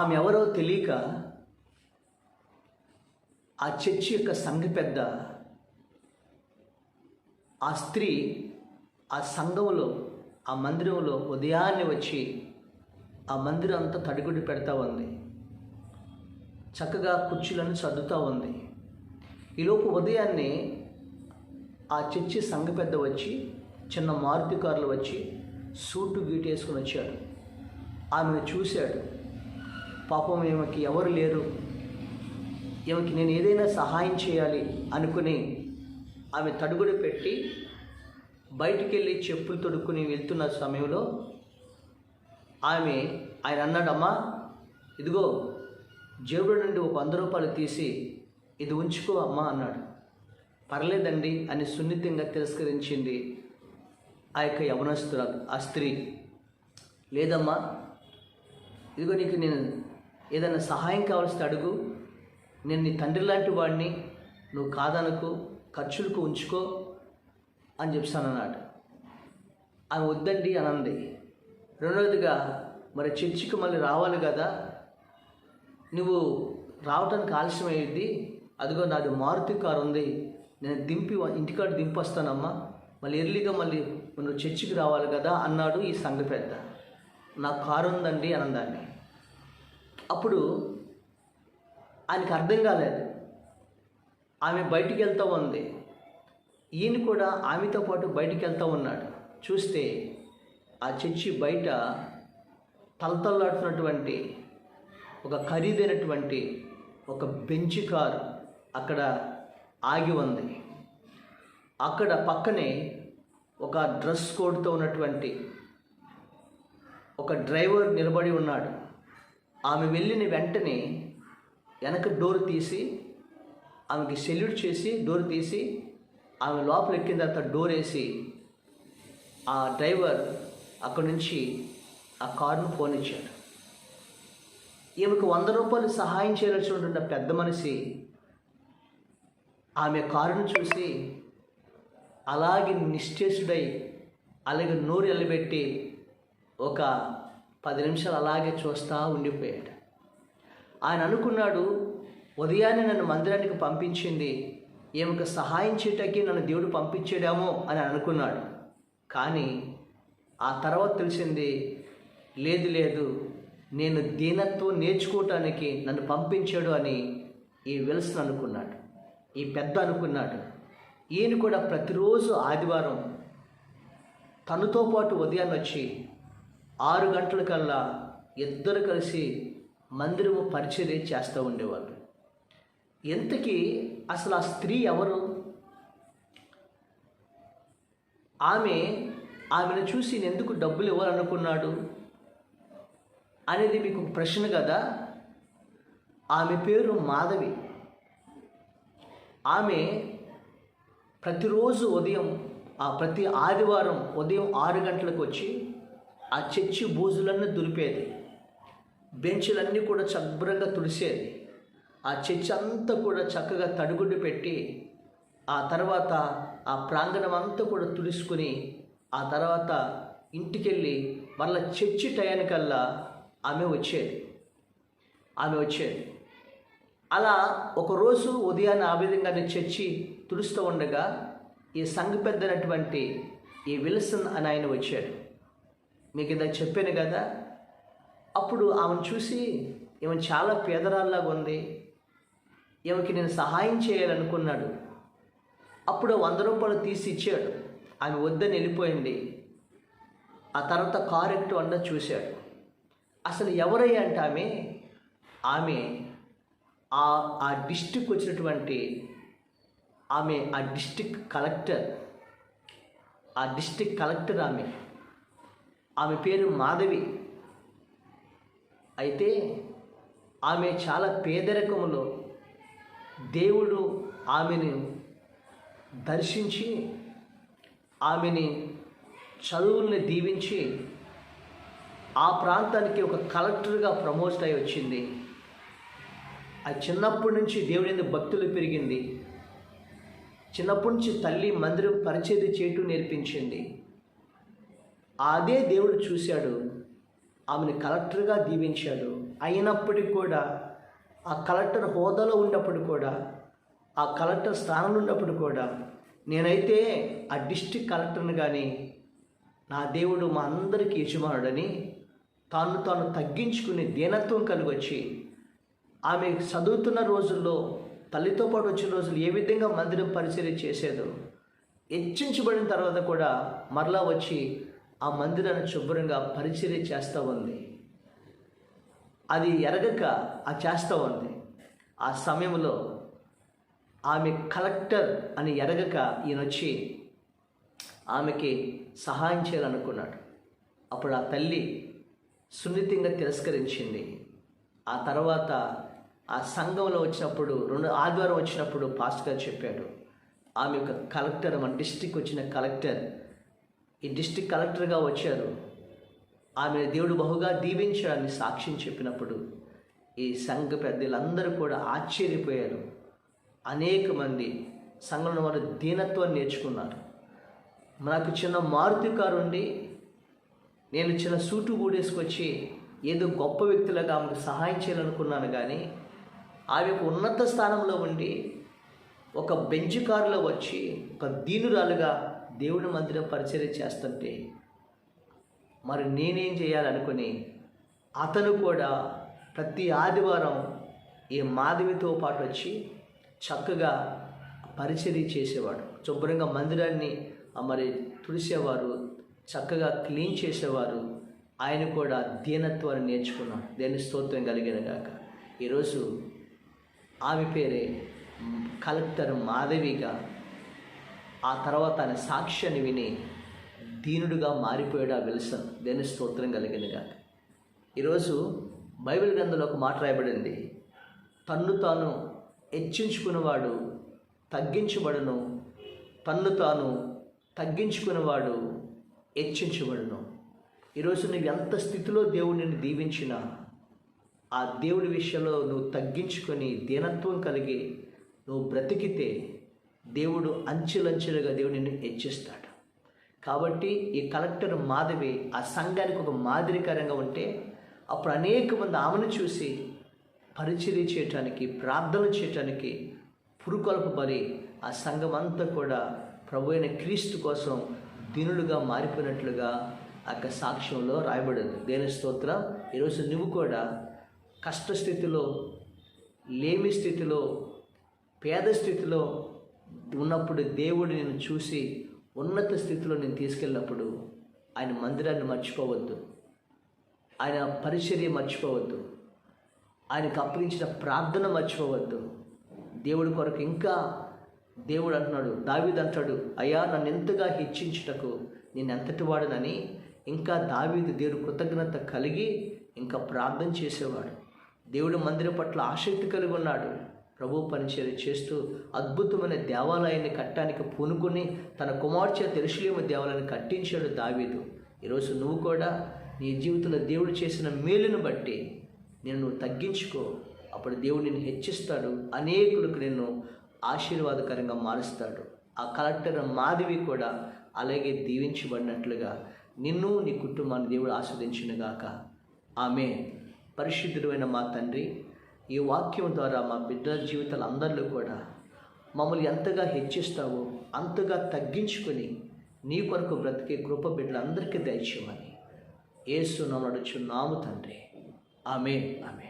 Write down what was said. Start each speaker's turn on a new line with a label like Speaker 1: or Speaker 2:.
Speaker 1: ఆమె ఎవరో తెలియక ఆ చర్చి యొక్క సంఘ పెద్ద ఆ స్త్రీ ఆ సంఘంలో ఆ మందిరంలో ఉదయాన్నే వచ్చి ఆ మందిరం అంతా తడిగుడి పెడతా ఉంది. చక్కగా కుర్చీలను సర్దుతూ ఉంది. ఈలోపు ఉదయాన్నే ఆ చర్చి సంఘ పెద్ద వచ్చి చిన్న మారుతి కార్లు వచ్చి సూటు గీటేసుకుని వచ్చాడు. ఆమెను చూశాడు. పాపం ఈమెకి ఎవరు లేరు. ఈమెకి నేను ఏదైనా సహాయం చేయాలి అనుకుని ఆమె తడుగుడు పెట్టి బయటికి వెళ్ళి చెప్పులు తొడుక్కుని వెళ్తున్న సమయంలో ఆమె ఆయన అన్నాడమ్మా ఇదిగో జేబుడు నుండి ఒక వంద రూపాయలు తీసి ఇది ఉంచుకో అమ్మా అన్నాడు. పర్లేదండి అని సున్నితంగా తిరస్కరించింది ఆ యొక్క యవనస్తురాలు ఆ స్త్రీ. లేదమ్మా ఇదిగో నీకు నేను ఏదైనా సహాయం కావాల్సి అడుగు. నేను నీ తండ్రి లాంటి వాడిని నువ్వు కాదనుకో ఖర్చులకు ఉంచుకో అని చెప్తాను అన్నాడు ఆమె వద్దండి అని అంది రెండవదిగా మరి చర్చికి మళ్ళీ రావాలి కదా? నువ్వు రావటానికి ఆలస్యం అయ్యింది అదిగో నాది మారుతి కారు ఉంది. నేను దింపి ఇంటికాడ దింపొస్తానమ్మా. మళ్ళీ ఎర్లీగా మళ్ళీ నువ్వు చర్చికి రావాలి కదా? అన్నాడు ఈ సంఘ పెద్ద. నా కారు ఉందండి అనందాన్ని. అప్పుడు ఆయనకు అర్థం కాలేదు. ఆమె బయటికి వెళ్తూ ఉంది. ఈయన కూడా ఆమెతో పాటు బయటికి వెళ్తూ ఉన్నాడు. చూస్తే ఆ చర్చి బయట తలతల్లాడుతున్నటువంటి ఒక ఖరీదైనటువంటి ఒక బెంచ్ కారు అక్కడ ఆగి ఉంది. అక్కడ పక్కనే ఒక డ్రెస్ కోడ్తో ఉన్నటువంటి ఒక డ్రైవర్ నిలబడి ఉన్నాడు. ఆమె వెళ్ళిన వెంటనే వెనక డోర్ తీసి ఆమెకి సెల్యూట్ చేసి డోర్ తీసి ఆమె లోపల ఎక్కిన తర్వాత డోర్ వేసి ఆ డ్రైవర్ అక్కడి నుంచి ఆ కారును ఫోన్ ఇచ్చాడు. ఈమెకు వంద రూపాయలు సహాయం చేయాల్సినటువంటి పెద్ద మనిషి ఆమె కారును చూసి అలాగే నిశ్చేషుడై అలాగే నోరు ఎల్లబెట్టి ఒక పది నిమిషాలు అలాగే చూస్తూ ఉండిపోయాడు. ఆయన అనుకున్నాడు ఉదయాన్నే నన్ను మందిరానికి పంపించింది. ఈమెకు సహాయం చేయటానికి నన్ను దేవుడు పంపించాడేమో అని అనుకున్నాడు. కానీ ఆ తర్వాత తెలిసింది లేదు లేదు నేను దీనత్వం నేర్చుకోవటానికి నన్ను పంపించాడు అని ఈ విల్సన్ అనుకున్నాడు. ఈ పెద్ద అనుకున్నాడు. ఈయన కూడా ప్రతిరోజు ఆదివారం తనతో పాటు ఉదయాన్నే వచ్చి ఆరు గంటల కల్లా ఇద్దరు కలిసి మందిరము పరిచర్య చేస్తూ ఉండేవాళ్ళు. ఎంతకీ అసలు ఆ స్త్రీ ఎవరు? ఆమె ఆమెను చూసి నేను ఎందుకు డబ్బులు ఇవ్వాలనుకున్నాడు అనేది మీకు ప్రశ్న కదా? ఆమె పేరు మాధవి. ఆమె ప్రతిరోజు ఉదయం ఆ ప్రతి ఆదివారం ఉదయం ఆరు గంటలకు వచ్చి ఆ చర్చి బూజులన్నీ దులిపేది. బెంచులన్నీ కూడా శుభ్రంగా తుడిసేది. ఆ చర్చి అంతా కూడా చక్కగా తడుగుడ్డు పెట్టి ఆ తర్వాత ఆ ప్రాంగణం అంతా కూడా తుడుచుకుని ఆ తర్వాత ఇంటికెళ్ళి మళ్ళీ చర్చి టయానికల్లా ఆమె వచ్చేది. ఆమె వచ్చేది. అలా ఒకరోజు ఉదయాన్నే ఆ విధంగానే చర్చి తుడుస్తూ ఉండగా ఈ సంఘ పెద్దనటువంటి ఈ విల్సన్ అని ఆయన వచ్చాడు. మీకు ఇందాక చెప్పాను కదా అప్పుడు ఆమెను చూసి ఈమె చాలా పేదరాల్లాగా ఉంది ఈమెకి నేను సహాయం చేయాలనుకున్నాడు. అప్పుడు వంద రూపాయలు తీసి ఇచ్చాడు. ఆమె వద్దని వెళ్ళిపోయింది. ఆ తర్వాత కారు ఎక్కువ చూశాడు. అసలు ఎవరయ్యా అంటే ఆమె ఆమె ఆ ఆ డిస్టిక్ వచ్చినటువంటి ఆమె ఆ డిస్టిక్ కలెక్టర్ ఆ డిస్టిక్ కలెక్టర్ ఆమె. ఆమె పేరు మాధవి. అయితే ఆమె చాలా పేదరికములో దేవుడు ఆమెను దర్శించి ఆమెని చదువుల్ని దీవించి ఆ ప్రాంతానికి ఒక కలెక్టర్గా ప్రమోట్ అయి వచ్చింది. ఆ చిన్నప్పటి నుంచి దేవుని భక్తులు పెరిగింది. చిన్నప్పటి నుంచి తల్లి మందిరం పరిచయం చేయటం నేర్పించింది. అదే దేవుడు చూశాడు. ఆమెను కలెక్టర్గా దీవించాడు. అయినప్పటికీ కూడా ఆ కలెక్టర్ హోదాలో ఉన్నప్పుడు కూడా ఆ కలెక్టర్ స్థానంలో ఉన్నప్పుడు కూడా నేనైతే ఆ డిస్టిక్ కలెక్టర్ని కానీ నా దేవుడు మా అందరికీ యజమానుడని తాను తాను తగ్గించుకునే దీనత్వం కలిగి వచ్చి ఆమె చదువుతున్న రోజుల్లో తల్లితో పాటు వచ్చిన రోజులు ఏ విధంగా మందిరం పరిచర్య చేసేదో హెచ్చించబడిన తర్వాత కూడా మరలా వచ్చి ఆ మందిరాన్ని శుభ్రంగా పరిచర్య చేస్తూ ఉంది. అది ఎరగక ఆ చేస్తూ ఉంది. ఆ సమయంలో ఆమె కలెక్టర్ అని ఎరగక ఈయన వచ్చి ఆమెకి సహాయం చేయాలనుకున్నాడు. అప్పుడు ఆ తల్లి సున్నితంగా తిరస్కరించింది. ఆ తర్వాత ఆ సంఘంలో వచ్చినప్పుడు రెండు ఆదివారం వచ్చినప్పుడు పాస్టర్ గారు చెప్పాడు ఆమె యొక్క కలెక్టర్ మన డిస్టిక్ వచ్చిన కలెక్టర్ ఈ డిస్టిక్ కలెక్టర్గా వచ్చారు. ఆమె దేవుడు బహుగా దీవించాడని సాక్ష్యం చెప్పినప్పుడు ఈ సంఘ పెద్దలందరూ కూడా ఆశ్చర్యపోయారు. అనేక మంది సంఘంలో వారు దీనత్వాన్ని నేర్చుకున్నారు. నాకు చిన్న మారుతి కారు ఉండి నేను చిన్న సూటు కూడేసుకొచ్చి ఏదో గొప్ప వ్యక్తులుగా ఆమెకు సహాయం చేయాలనుకున్నాను కానీ ఆమె ఒక ఉన్నత స్థానంలో ఉండి ఒక బెంచ్ కారులో వచ్చి ఒక దీనురాలుగా దేవుడి మందిరం పరిచర్య చేస్తుంటే మరి నేనేం చేయాలనుకుని అతను కూడా ప్రతి ఆదివారం ఈ మాధవితో పాటు వచ్చి చక్కగా పరిచర్య చేసేవాడు. శుభ్రంగా మందిరాన్ని మరి తుడిసేవారు చక్కగా క్లీన్ చేసేవారు. ఆయన కూడా దీనత్వాన్ని నేర్చుకున్నాడు. దేని స్తోత్రం కలిగిన గాక. ఈరోజు ఆమె పేరే కలెక్టర్ మాధవిగా ఆ తర్వాత ఆయన సాక్ష్యాన్ని విని దీనుడుగా మారిపోయాడు ఆ విల్సన్. దేని స్తోత్రం కలిగింది కాక. ఈరోజు బైబిల్ గ్రంథంలో ఒక మాట రాయబడింది. తన్ను తాను హెచ్చించుకునేవాడు తగ్గించబడును. తన్ను తాను తగ్గించుకున్నవాడు హెచ్చించబడును. ఈరోజు నువ్వు ఎంత స్థితిలో దేవుడు నిన్ను దీవించినా ఆ దేవుడి విషయంలో నువ్వు తగ్గించుకొని దీనత్వం కలిగి నువ్వు బ్రతికితే దేవుడు అంచెలంచెలుగా దేవుడు నిన్ను హెచ్చిస్తాడు. కాబట్టి ఈ కలెక్టర్ మాధవి ఆ సంఘానికి ఒక మాదిరికరంగా ఉంటే అప్పుడు అనేక మంది ఆమెను చూసి పరిచర్య చేయటానికి ప్రార్థన చేయటానికి పురుకొల్పబడి ఆ సంఘం అంతా కూడా ప్రభు అయిన క్రీస్తు కోసం దినులుగా మారిపోయినట్లుగా ఆ యొక్క సాక్ష్యంలో రాయబడింది. దేని స్తోత్రం. ఈరోజు నువ్వు కూడా కష్టస్థితిలో లేమి స్థితిలో పేద స్థితిలో ఉన్నప్పుడు దేవుడు నేను చూసి ఉన్నత స్థితిలో నేను తీసుకెళ్ళినప్పుడు ఆయన మందిరాన్ని మర్చిపోవద్దు. ఆయన పరిచర్య మర్చిపోవద్దు. ఆయనకు అప్పగించిన ప్రార్థన మర్చిపోవద్దు. దేవుడి కొరకు ఇంకా దేవుడు అంటున్నాడు దావీద్ అంటాడు అయ్యా నన్ను ఎంతగా హెచ్చించుటకు నేను ఎంతటి వాడనని ఇంకా దావీదు దేవుడు కృతజ్ఞత కలిగి ఇంకా ప్రార్థన చేసేవాడు. దేవుడు మందిరం పట్ల ఆసక్తి కలిగి ఉన్నాడు. ప్రభు పరిచయం చేస్తూ అద్భుతమైన దేవాలయాన్ని కట్టడానికి పూనుకొని తన కుమార్తె చేత దేవాలయాన్ని కట్టించాడు దావీదు. ఈరోజు నువ్వు కూడా నీ జీవితంలో దేవుడు చేసిన మేలును బట్టి నేను నువ్వు తగ్గించుకో. అప్పుడు దేవుడు నిన్ను హెచ్చిస్తాడు. అనేకులకు నిన్ను ఆశీర్వాదకరంగా మారుస్తాడు. ఆ కలెక్టర్ మాధవి కూడా అలాగే దీవించబడినట్లుగా నిన్ను నీ కుటుంబాన్ని దేవుడు ఆస్వాదించినగాక. ఆమె పరిశుద్ధుడైన మా తండ్రి ఈ వాక్యం ద్వారా మా బిడ్డల జీవితాలు అందరిలో కూడా మమ్మల్ని ఎంతగా హెచ్చిస్తావో అంతగా తగ్గించుకొని నీ కొరకు బ్రతికే కృప బిడ్డలందరికీ దయచేయమని. ఏసు నడుచు నాము తండ్రి. ఆమె ఆమె